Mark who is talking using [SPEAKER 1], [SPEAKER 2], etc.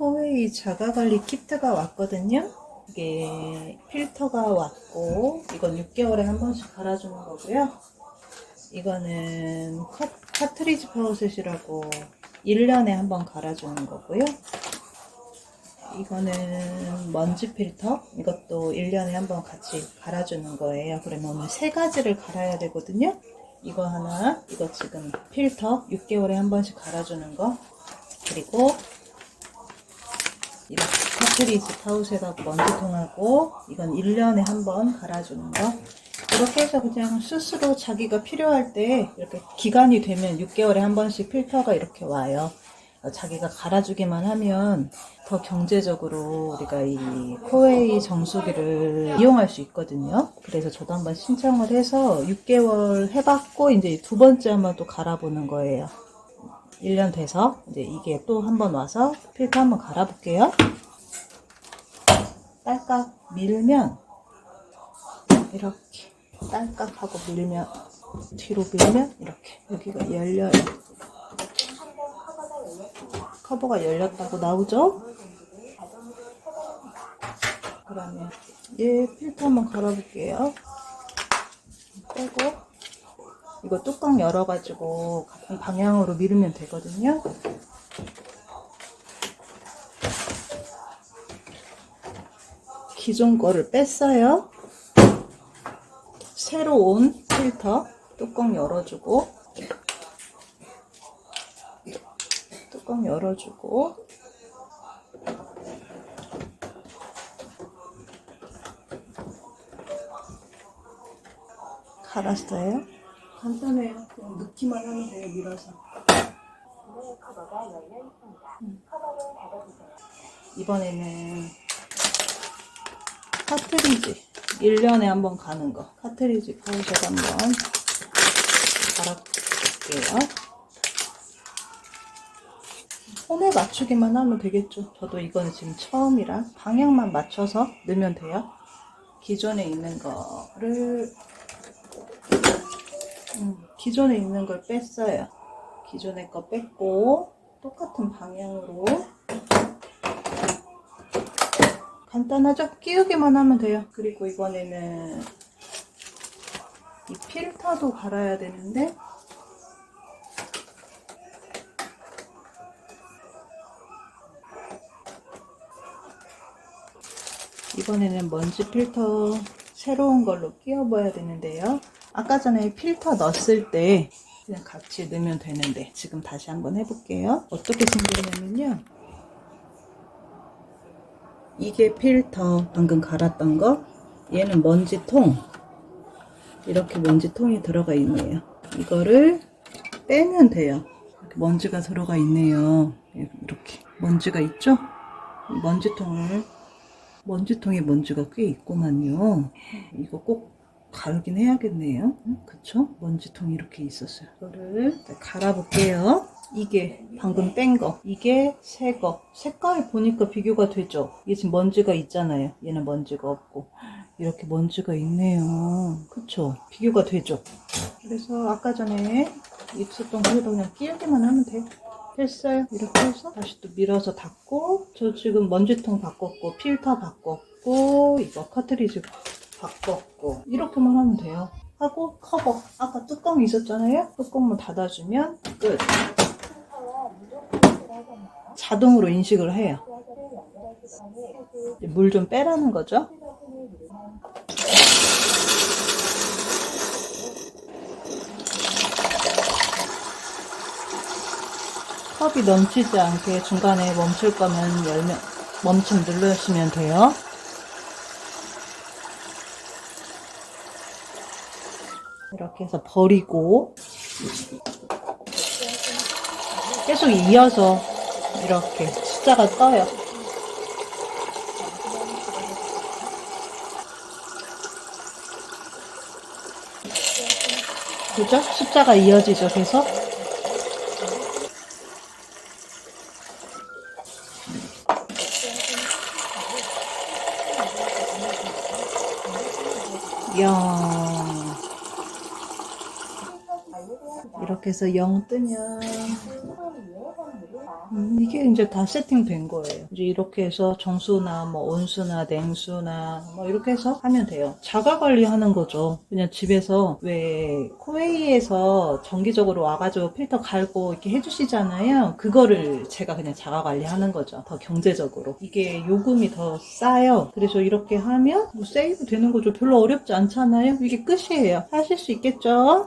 [SPEAKER 1] 코웨이 자가관리 키트가 왔거든요. 이게 필터가 왔고 이건 6개월에 한 번씩 갈아주는 거고요. 이거는 카, 카트리지 파우셋이라고 1년에 한 번 갈아주는 거고요. 이거는 먼지 필터 이것도 1년에 한 번 같이 갈아주는 거예요. 그러면 오늘 세 가지를 갈아야 되거든요. 이거 하나, 이거 지금 필터 6개월에 한 번씩 갈아주는 거 그리고 이렇게 카트리지 파우셋하고 먼지 통하고 이건 1년에 한 번 갈아주는 거 이렇게 해서 그냥 스스로 자기가 필요할 때 이렇게 기간이 되면 6개월에 한 번씩 필터가 이렇게 와요. 어, 자기가 갈아주기만 하면 더 경제적으로 우리가 이 코웨이 정수기를 이용할 수 있거든요. 그래서 저도 한번 신청을 해서 6개월 해봤고 이제 두 번째 한번 또 갈아보는 거예요. 1년 돼서 이제 이게 또 한 번 와서 필터 한번 갈아 볼게요. 딸깍 밀면 이렇게 딸깍 하고 밀면 뒤로 밀면 이렇게 여기가 열려요. 커버가 열렸다고 나오죠? 그러면 얘 필터 한번 갈아 볼게요. 빼고 이거 뚜껑 열어가지고 같은 방향으로 밀으면 되거든요. 기존 거를 뺐어요. 새로 온 필터 뚜껑 열어주고 뚜껑 열어주고 갈았어요. 간단해요. 그냥 넣기만 하면 돼요, 밀어서. 음. 이번에는 카트리지 1년에 한 번 가는 거 카트리지 파우더 한번 갈아볼게요 손에 맞추기만 하면 되겠죠 저도 이거는 지금 처음이라 방향만 맞춰서 넣으면 돼요 기존에 있는 거를 음, 기존에 있는 걸 뺐어요 기존에 거 뺐고 똑같은 방향으로 간단하죠? 끼우기만 하면 돼요. 그리고 이번에는 이 필터도 갈아야 되는데 이번에는 먼지 필터 새로운 걸로 끼워봐야 되는데요. 아까 전에 필터 넣었을 때 그냥 같이 넣으면 되는데 지금 다시 한번 해볼게요. 어떻게 생기냐면요. 이게 필터 방금 갈았던 거. 얘는 먼지통. 이렇게 먼지통이 들어가 있네요. 이거를 빼면 돼요. 먼지가 들어가 있네요. 이렇게. 먼지가 있죠? 이 먼지통을 먼지통에 먼지가 꽤 있구만요 이거 꼭 갈긴 해야겠네요 그쵸 먼지통이 이렇게 있었어요 이거를 갈아볼게요 이게 방금 뺀 거, 이게 새 거. 색깔 보니까 비교가 되죠? 이게 지금 먼지가 있잖아요. 얘는 먼지가 없고. 이렇게 먼지가 있네요. 그쵸? 비교가 되죠? 그래서 아까 전에 있었던 거에도 그냥 끼우기만 하면 돼. 됐어요. 이렇게 해서 다시 또 밀어서 닫고, 저 지금 먼지통 바꿨고, 필터 바꿨고, 이거 카트리지 바꿨고, 이렇게만 하면 돼요. 하고 커버. 아까 뚜껑 있었잖아요? 뚜껑만 닫아주면 끝. 자동으로 인식을 해요. 물 좀 빼라는 거죠. 컵이 넘치지 않게 중간에 멈출 거면 열면 멈춤 누르시면 돼요. 이렇게 해서 버리고 계속 이어서 이렇게 숫자가 떠요. 그죠? 숫자가 이어지죠, 계속? 영. 이렇게 해서 영 뜨면 음, 음, 이게 이제 다 세팅된 거예요. 이제 이렇게 해서 정수나 뭐 온수나 냉수나 뭐 이렇게 해서 하면 돼요. 자가 관리하는 거죠. 그냥 집에서 왜 코웨이에서 정기적으로 와가지고 필터 갈고 이렇게 해주시잖아요. 그거를 제가 그냥 자가 관리하는 거죠. 더 경제적으로. 이게 요금이 더 싸요. 그래서 이렇게 하면 뭐 세이브 되는 거죠. 별로 어렵지 않잖아요. 이게 끝이에요. 하실 수 있겠죠?